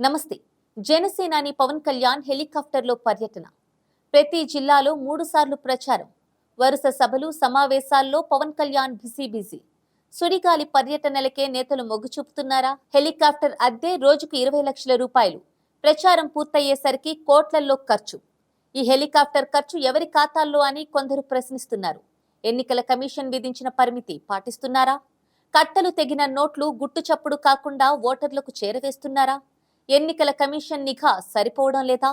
నమస్తే. జనసేనాని పవన్ కళ్యాణ్ హెలికాప్టర్లో పర్యటన. ప్రతి జిల్లాలో మూడుసార్లు ప్రచారం. వరుస సభలు సమావేశాల్లో పవన్ కళ్యాణ్ బిజీ బిజీ. సుడిగాలి పర్యటనలకే నేతలు మొగ్గు చూపుతున్నారా? హెలికాప్టర్ అద్దె రోజుకు ఇరవై లక్షల రూపాయలు. ప్రచారం పూర్తయ్యేసరికి కోట్లల్లో ఖర్చు. ఈ హెలికాప్టర్ ఖర్చు ఎవరి ఖాతాల్లో అని కొందరు ప్రశ్నిస్తున్నారు. ఎన్నికల కమిషన్ విధించిన పరిమితి పాటిస్తున్నారా? కట్టలు తెగిన నోట్లు గుట్టు చప్పుడు కాకుండా ఓటర్లకు చేరవేస్తున్నారా? ఎన్నికల కమిషన్ నిఘా సరిపోవడం లేదా?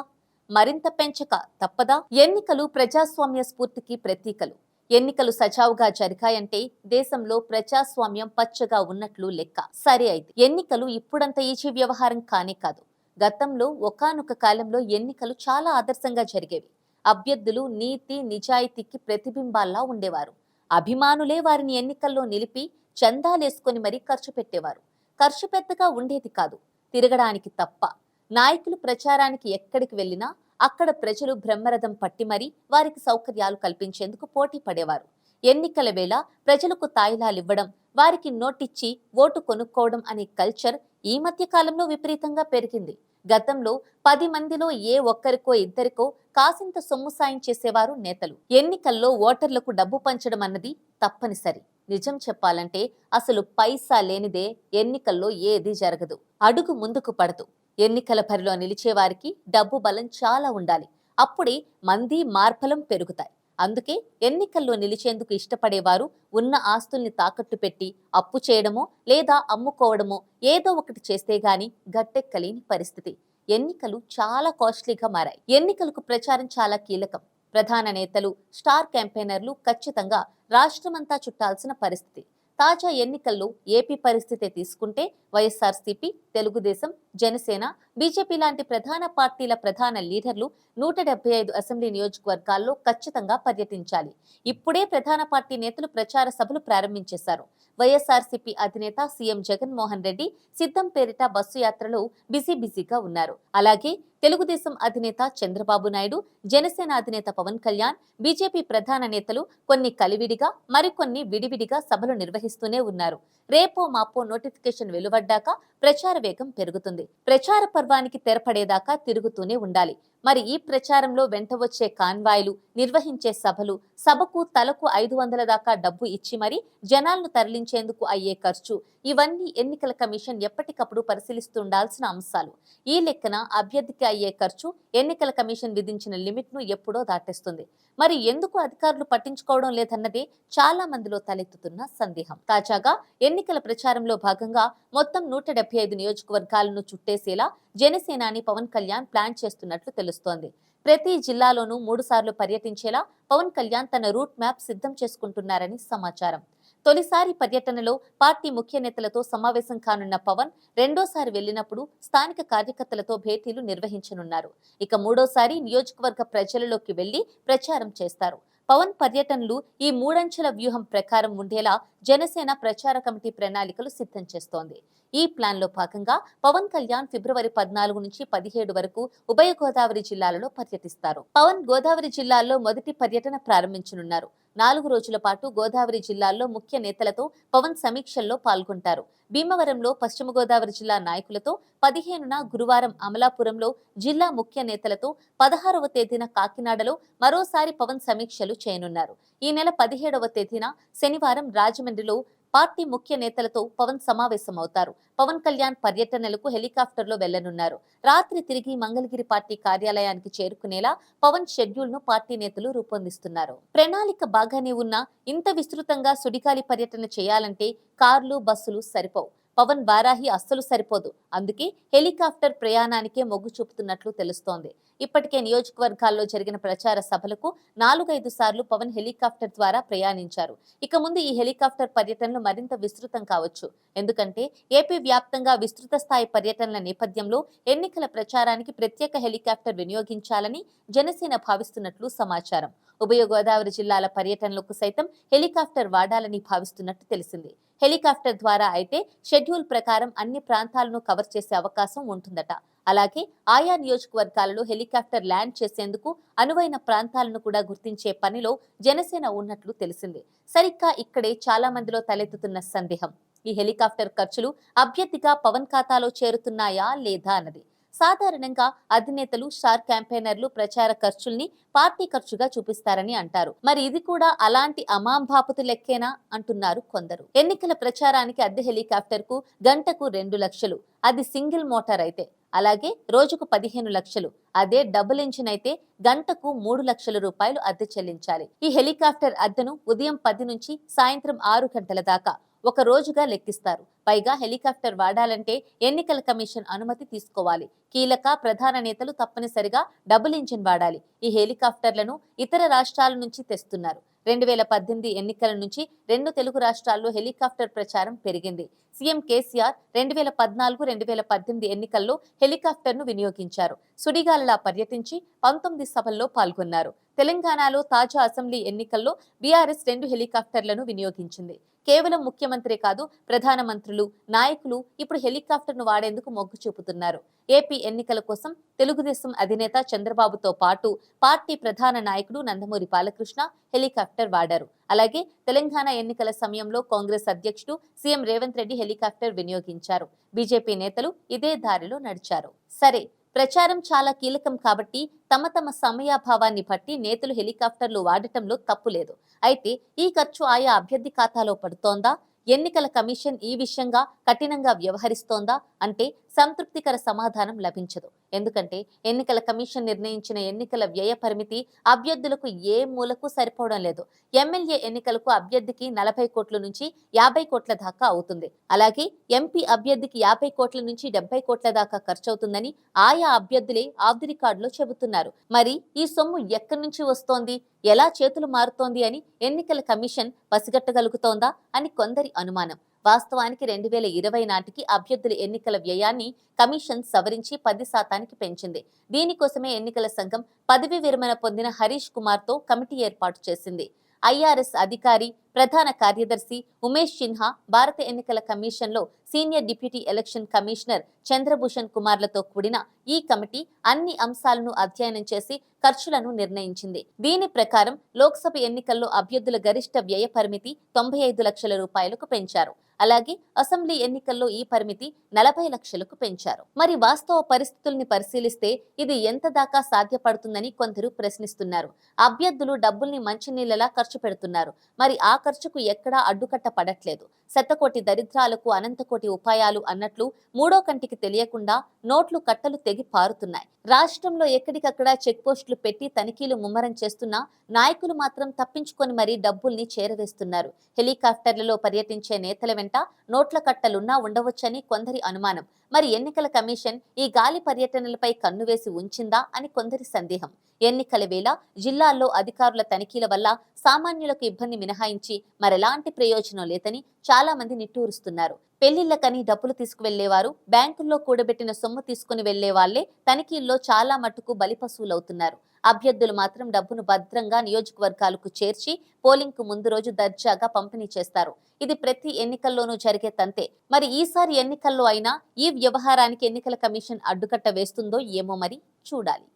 మరింత పెంచక తప్పదా? ఎన్నికలు ప్రజాస్వామ్య స్ఫూర్తికి ప్రతీకలు. ఎన్నికలు సజావుగా జరిగాయంటే దేశంలో ప్రజాస్వామ్యం పచ్చగా ఉన్నట్లు లెక్క. సరే అయితే ఎన్నికలు ఇప్పుడంత ఈజీ వ్యవహారం కానే కాదు. గతంలో ఒకానొక కాలంలో ఎన్నికలు చాలా ఆదర్శంగా జరిగేవి. అభ్యర్థులు నీతి నిజాయితీకి ప్రతిబింబాల్లా ఉండేవారు. అభిమానులే వారిని ఎన్నికల్లో నిలిపి చందాలేసుకొని మరీ ఖర్చు పెట్టేవారు. ఖర్చు పెద్దగా ఉండేది కాదు. తిరగడానికి తప్ప. నాయకులు ప్రచారానికి ఎక్కడికి వెళ్ళినా అక్కడ ప్రజలు బ్రహ్మరథం పట్టి మరీ వారికి సౌకర్యాలు కల్పించేందుకు పోటీ పడేవారు. ఎన్నికల వేళ ప్రజలకు తాయిలాలివ్వడం వారికి నోటిచ్చి ఓటు కొనుక్కోవడం అనే కల్చర్ ఈ మధ్య కాలంలో విపరీతంగా పెరిగింది. గతంలో పది మందిలో ఏ ఒక్కరికో ఇద్దరికో కాసింత సొమ్ము సాయం చేసేవారు నేతలు. ఎన్నికల్లో ఓటర్లకు డబ్బు పంచడం అన్నది తప్పనిసరి. నిజం చెప్పాలంటే అసలు పైసా లేనిదే ఎన్నికల్లో ఏది జరగదు. అడుగు ముందుకు పడదు. ఎన్నికల బరిలో నిలిచేవారికి డబ్బు బలం చాలా ఉండాలి. అప్పుడే మంది మార్ఫలం పెరుగుతాయి. అందుకే ఎన్నికల్లో నిలిచేందుకు ఇష్టపడేవారు ఉన్న ఆస్తుల్ని తాకట్టు పెట్టి అప్పు చేయడమో లేదా అమ్ముకోవడమో ఏదో ఒకటి చేస్తే గాని గట్టెక్కలేని పరిస్థితి. ఎన్నికలు చాలా కాస్ట్లీగా మారాయి. ఎన్నికలకు ప్రచారం చాలా కీలకం. ప్రధాన నేతలు స్టార్ క్యాంపెయినర్లు ఖచ్చితంగా రాష్ట్రమంతా చుట్టాల్సిన పరిస్థితి. తాజా ఎన్నికల్లో ఏపీ పరిస్థితి తీసుకుంటే వైఎస్ఆర్సీపీ తెలుగుదేశం జనసేన బీజేపీ లాంటి ప్రధాన పార్టీల ప్రధాన లీడర్లు నూట డెబ్బై ఐదు అసెంబ్లీ నియోజకవర్గాల్లో ఖచ్చితంగా పర్యటించాలి. ఇప్పుడే ప్రధాన పార్టీ నేతలు ప్రచార సభలు ప్రారంభించేశారు. వైఎస్ఆర్సీపీ అధినేత సీఎం జగన్మోహన్ రెడ్డి సిద్ధం పేరిట బస్సు యాత్రలో బిజీ బిజీగా ఉన్నారు. అలాగే తెలుగుదేశం అధినేత చంద్రబాబు నాయుడు జనసేన అధినేత పవన్ కళ్యాణ్ బీజేపీ ప్రధాన నేతలు కొన్ని కలివిడిగా మరికొన్ని విడివిడిగా సభలు నిర్వహిస్తూనే ఉన్నారు. రేపో మాపో నోటిఫికేషన్ వెలువడ్డాక ప్రచార వేగం పెరుగుతుంది. ప్రచార పర్వానికి తెరపడేదాకా తిరుగుతూనే ఉండాలి. మరి ఈ ప్రచారంలో వెంట వచ్చే కాన్వాయ్లు నిర్వహించే సభలు సభకు తలకు ఐదు వందల దాకా డబ్బు ఇచ్చి మరి జనాలను తరలించేందుకు అయ్యే ఖర్చు ఇవన్నీ ఎన్నికల కమిషన్ ఎప్పటికప్పుడు పరిశీలిస్తుండాల్సిన అంశాలు. ఈ లెక్కన అభ్యర్థికి అయ్యే ఖర్చు ఎన్నికల కమిషన్ విధించిన లిమిట్ను ఎప్పుడో దాటేస్తుంది. మరి ఎందుకు అధికారులు పట్టించుకోవడం లేదన్నదే చాలా మందిలో తలెత్తుతున్న సందేహం. తాజాగా ఎన్నికల ప్రచారంలో భాగంగా మొత్తం నూట డెబ్బై ఐదు నియోజకవర్గాలను చుట్టేసేలా జనసేనాని పవన్ కళ్యాణ్ ప్లాన్ చేస్తున్నట్లు తెలుస్తోంది ప్రతి జిల్లాలోనూ మూడు సార్లు పర్యటించేలా పవన్ కళ్యాణ్ తన రూట్ మ్యాప్ సిద్ధం చేసుకుంటున్నారని సమాచారం. తొలిసారి పర్యటనలో పార్టీ ముఖ్య నేతలతో సమావేశం కానున్న పవన్ రెండోసారి వెళ్ళినప్పుడు స్థానిక కార్యకర్తలతో భేటీలు నిర్వహించనున్నారు. ఇక మూడోసారి నియోజకవర్గ ప్రజలలోకి వెళ్ళి ప్రచారం చేస్తారు. పవన్ పర్యటనలు ఈ మూడంచెల వ్యూహం ప్రకారం ఉండేలా జనసేన ప్రచార కమిటీ ప్రణాళికలు సిద్ధం చేస్తోంది. ఈ ప్లాన్లో భాగంగా పవన్ కళ్యాణ్ ఫిబ్రవరి పద్నాలుగు నుంచి పదిహేడు వరకు ఉభయ గోదావరి జిల్లాలలో పర్యటిస్తారు. పవన్ గోదావరి జిల్లాల్లో మొదటి పర్యటన ప్రారంభించనున్నారు. నాలుగు రోజుల పాటు గోదావరి జిల్లాల్లో ముఖ్య నేతలతో పవన్ సమీక్షల్లో పాల్గొంటారు. భీమవరంలో పశ్చిమ గోదావరి జిల్లా నాయకులతో పదిహేనున గురువారం అమలాపురంలో జిల్లా ముఖ్య నేతలతో పదహారవ తేదీన కాకినాడలో మరోసారి పవన్ సమీక్షలు చేయనున్నారు. ఈ నెల పదిహేడవ తేదీన శనివారం రాజమండ్రి రాజమండ్రిలో పార్టీ ముఖ్య నేతలతో పవన్ సమావేశమవుతారు. పవన్ కళ్యాణ్ పర్యటనలకు హెలికాప్టర్లో వెళ్ళనున్నారు. రాత్రి తిరిగి మంగళగిరి పార్టీ కార్యాలయానికి చేరుకునేలా పవన్ షెడ్యూల్ను పార్టీ నేతలు రూపొందిస్తున్నారు. ప్రణాళిక బాగానే ఉన్నా ఇంత విస్తృతంగా సుడిగాలి పర్యటన చేయాలంటే కార్లు బస్సులు సరిపోవు. పవన్ వారాహి అస్సలు సరిపోదు. అందుకే హెలికాప్టర్ ప్రయాణానికే మొగ్గు చూపుతున్నట్లు తెలుస్తోంది. ఇప్పటికే నియోజకవర్గాల్లో జరిగిన ప్రచార సభలకు నాలుగైదు సార్లు పవన్ హెలికాప్టర్ ద్వారా ప్రయాణించారు. ఇక ముందు ఈ హెలికాప్టర్ పర్యటనలు మరింత విస్తృతం కావచ్చు. ఎందుకంటే ఏపీ వ్యాప్తంగా విస్తృత స్థాయి పర్యటనల నేపథ్యంలో ఎన్నికల ప్రచారానికి ప్రత్యేక హెలికాప్టర్ వినియోగించాలని జనసేన భావిస్తున్నట్లు సమాచారం. ఉభయ గోదావరి జిల్లాల పర్యటనలకు సైతం హెలికాప్టర్ వాడాలని భావిస్తున్నట్టు తెలిసింది. హెలికాప్టర్ ద్వారా అయితే షెడ్యూల్ ప్రకారం అన్ని ప్రాంతాలను కవర్ చేసే అవకాశం ఉంటుందట. అలాగే ఆయా నియోజకవర్గాలలో హెలికాప్టర్ ల్యాండ్ చేసేందుకు అనువైన ప్రాంతాలను కూడా గుర్తించే పనిలో జనసేన ఉన్నట్లు తెలిసింది. సరిగ్గా ఇక్కడే చాలా మందిలో తలెత్తుతున్న సందేహం. ఈ హెలికాప్టర్ ఖర్చులు అభ్యర్థిగా పవన్ ఖాతాలో చేరుతున్నాయా లేదా అన్నది. సాధారణంగా అధినేతలు స్టార్ క్యాంపెయినర్లు ప్రచార ఖర్చుల్ని పార్టీ ఖర్చుగా చూపిస్తారని అంటారు. మరి ఇది కూడా అలాంటి అమాంభాపతి లెక్కేనా? అంటున్నారు కొందరు. ఎన్నికల ప్రచారానికి అద్దె హెలికాప్టర్కు గంటకు రెండు లక్షలు. అది సింగిల్ మోటార్ అయితే. అలాగే రోజుకు పదిహేను లక్షలు. అదే డబుల్ ఇంజిన్ అయితే గంటకు మూడు లక్షల రూపాయలు అద్దె చెల్లించాలి. ఈ హెలికాప్టర్ అద్దెను ఉదయం పది నుంచి సాయంత్రం ఆరు గంటల దాకా ఒక రోజుగా లెక్కిస్తారు. పైగా హెలికాప్టర్ వాడాలంటే ఎన్నికల కమిషన్ అనుమతి తీసుకోవాలి. కీలక ప్రధాన నేతలు తప్పనిసరిగా డబుల్ ఇంజిన్ వాడాలి. ఈ హెలికాప్టర్లను ఇతర రాష్ట్రాల నుంచి తెస్తున్నారు. రెండు వేల పద్దెనిమిది ఎన్నికల నుంచి రెండు తెలుగు రాష్ట్రాల్లో హెలికాప్టర్ ప్రచారం పెరిగింది. సీఎం కేసీఆర్ రెండు వేల పద్నాలుగు రెండు వేల పద్దెనిమిది ఎన్నికల్లో హెలికాప్టర్ను వినియోగించారు. సుడిగాలిలా పర్యటించి పంతొమ్మిది సభల్లో పాల్గొన్నారు. తెలంగాణలో తాజా అసెంబ్లీ ఎన్నికల్లో బీఆర్ఎస్ రెండు హెలికాప్టర్లను వినియోగించింది. కేవలం ముఖ్యమంత్రి కాదు ప్రధానమంత్రులు నాయకులు ఇప్పుడు హెలికాప్టర్ను వాడేందుకు మొగ్గు చూపుతున్నారు. ఏపీ ఎన్నికల కోసం తెలుగుదేశం అధినేత చంద్రబాబుతో పాటు పార్టీ ప్రధాన నాయకుడు నందమూరి బాలకృష్ణ హెలికాప్టర్ వాడారు. అలాగే తెలంగాణ ఎన్నికల సమయంలో కాంగ్రెస్ అధ్యక్షుడు సీఎం రేవంత్ రెడ్డి హెలికాప్టర్ వినియోగించారు. బీజేపీ నేతలు ఇదే దారిలో నడిచారు. సరే ప్రచారం చాలా కీలకం కాబట్టి తమ తమ సమయాభావాన్ని బట్టి నేతలు హెలికాప్టర్లు వాడటంలో తప్పు లేదు. అయితే ఈ ఖర్చు ఆయా అభ్యర్థి ఖాతాలో పడుతోందా? ఎన్నికల కమిషన్ ఈ విషయంగా కఠినంగా వ్యవహరిస్తోందా? అంటే సంతృప్తికర సమాధానం లభించదు. ఎందుకంటే ఎన్నికల కమిషన్ నిర్ణయించిన ఎన్నికల వ్యయ పరిమితి అభ్యర్థులకు ఏ మూలకు సరిపోవడం లేదు. ఎమ్మెల్యే ఎన్నికలకు అభ్యర్థికి నలభై కోట్ల నుంచి యాభై కోట్ల దాకా అవుతుంది. అలాగే ఎంపీ అభ్యర్థికి యాభై కోట్ల నుంచి డెబ్బై కోట్ల దాకా ఖర్చవుతుందని ఆయా అభ్యర్థులే ఆఫ్ ది రికార్డులో చెబుతున్నారు. మరి ఈ సొమ్ము ఎక్కడి నుంచి వస్తోంది? ఎలా చేతులు మారుతోంది అని ఎన్నికల కమిషన్ పసిగట్టగలుగుతోందా అని కొందరి అనుమానం. వాస్తవానికి రెండు వేల ఇరవై నాటికి అభ్యర్థుల ఎన్నికల వ్యయాన్ని కమిషన్ సవరించి పది శాతానికి పెంచింది. దీనికోసమే ఎన్నికల సంఘం పదవి విరమణ పొందిన హరీష్ కుమార్తో కమిటీ ఏర్పాటు చేసింది. ఐఆర్ఎస్ అధికారి ప్రధాన కార్యదర్శి ఉమేష్ సిన్హా భారత ఎన్నికల కమిషన్లో senior deputy election commissioner Chandrabhushan కుమార్లతో కూడిన ఈ కమిటీ అన్ని అంశాలను అధ్యయనం చేసి ఖర్చులను నిర్ణయించింది. దీని ప్రకారం లోక్సభ ఎన్నికల్లో అభ్యర్థుల గరిష్ట వ్యయ పరిమితి తొంభై ఐదు లక్షల రూపాయలకు పెంచారు. అలాగే అసెంబ్లీ ఎన్నికల్లో ఈ పరిమితి నలభై లక్షలకు పెంచారు. మరి వాస్తవ పరిస్థితుల్ని పరిశీలిస్తే ఇది ఎంత దాకా సాధ్యపడుతుందని కొందరు ప్రశ్నిస్తున్నారు. అభ్యర్థులు డబ్బుల్ని మంచినీళ్ళలా ఖర్చు పెడుతున్నారు. మరి ఆ ఖర్చుకు ఎక్కడా అడ్డుకట్ట పడట్లేదు. శతకోటి దరిద్రాలకు అనంతకోటి ఉపాయాలు అన్నట్లు మూడో కంటికి తెలియకుండా నోట్లు కట్టలు తెగి పారుతున్నాయి. రాష్ట్రంలో ఎక్కడికక్కడ చెక్ పోస్టులు పెట్టి తనిఖీలు ముమ్మరం చేస్తున్నా నాయకులు మాత్రం తప్పించుకొని మరీ డబ్బుల్ని చేరవేస్తున్నారు. హెలికాప్టర్లలో పర్యటించే నేతల వెంట వెంట నోట్ల కట్టలున్నా ఉండవచ్చని కొందరి అనుమానం. మరి ఎన్నికల కమిషన్ ఈ గాలి పర్యటనలపై కన్నువేసి ఉంచిందా అని కొందరి సందేహం. ఎన్నికల వేళ జిల్లాల్లో అధికారుల తనిఖీల వల్ల సామాన్యులకు ఇబ్బంది మినహాయించి మరెలాంటి ప్రయోజనం లేదని చాలా మంది నిట్టూరుస్తున్నారు. పెళ్ళిళ్ళకని డబ్బులు తీసుకువెళ్ళేవారు బ్యాంకుల్లో కూడబెట్టిన సొమ్ము తీసుకుని వెళ్ళే వాళ్ళే తనిఖీల్లో చాలా మట్టుకు బలిపశువులవుతున్నారు. అభ్యర్థులు మాత్రం డబ్బును భద్రంగా నియోజకవర్గాలకు చేర్చి పోలింగ్కు ముందు రోజు దర్జాగా పంపిణీ చేస్తారు. ఇది ప్రతి ఎన్నికల్లోనూ జరిగే తంతే. మరి ఈసారి ఎన్నికల్లో అయినా ఈ వ్యవహారానికి ఎన్నికల కమిషన్ అడ్డుకట్ట వేస్తుందో ఏమో మరి చూడాలి.